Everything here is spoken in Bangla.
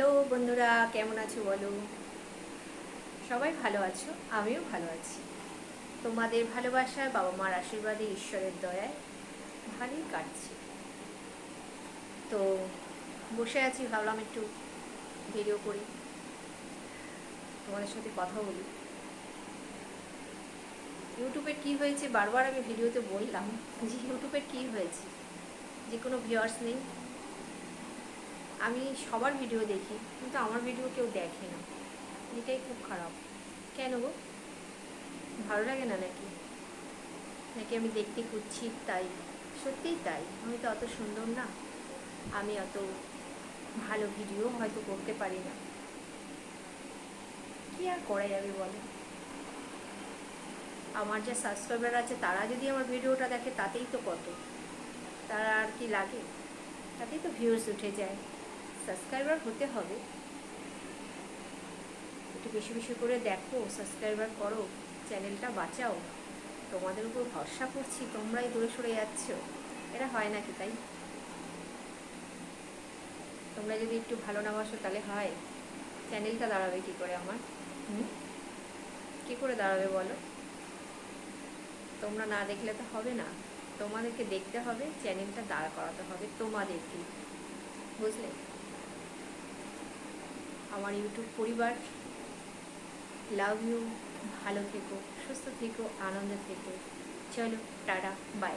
হ্যালো বন্ধুরা, কেমন আছো বলো? সবাই ভালো আছো? আমিও ভালো আছি। তোমাদের ভালোবাসায় বাবা মার আশীর্বাদে ঈশ্বরের দয়ায় ভালোই কাটছে। তো বসে আছি, ভাবলাম একটু ভিডিও করি। তোমাদের সাথে কথা বলি। ইউটিউবের কি হয়েছে? বারবার আমি ভিডিওতে বললাম যে ইউটিউবের কি হয়েছে? যে কোনো ভিউয়ার্স নেই। আমি সবার ভিডিও দেখি, কিন্তু আমার ভিডিও কেউ দেখে না। এটাই খুব খারাপ। কেন গো? ভালো লাগে না নাকি? নাকি আমি দেখতে খুঁজছি তাই? সত্যিই তাই। আমি তো অত সুন্দর না। আমি অত ভালো ভিডিও হয়তো করতে পারি না। কি আর করা যাবে বলো? আমার যে সাবস্ক্রাইবার আছে, তারা যদি আমার ভিডিওটা দেখে, তাতেই তো কত। তারা আর কি লাগে? তাতেই তো ভিউজ উঠে যায়। সাবস্ক্রাইবার হতে হবে। একটু বেশি বেশি করে দেখো সাবস্ক্রাইবার করো চ্যানেলটা বাঁচাও। তোমাদের উপর ভরসা করছি, তোমরাই দূরে সরে যাচ্ছ। এটা হয় নাকি তাই? তোমরা যদি একটু ভালো না বাসো তাহলে হয়। চ্যানেলটা দাঁড়াবে কি করে আমার? কী করে দাঁড়াবে বলো? তোমরা না দেখলে তো হবে না। তোমাদেরকে দেখতে হবে চ্যানেলটা দাঁড় করাতে হবে তোমাদেরকে। বুঝলে? আমার ইউটিউব পরিবার লাভ ইউ ভালো থেকো সুস্থ থেকো আনন্দে থেকো। চলো টাটা বাই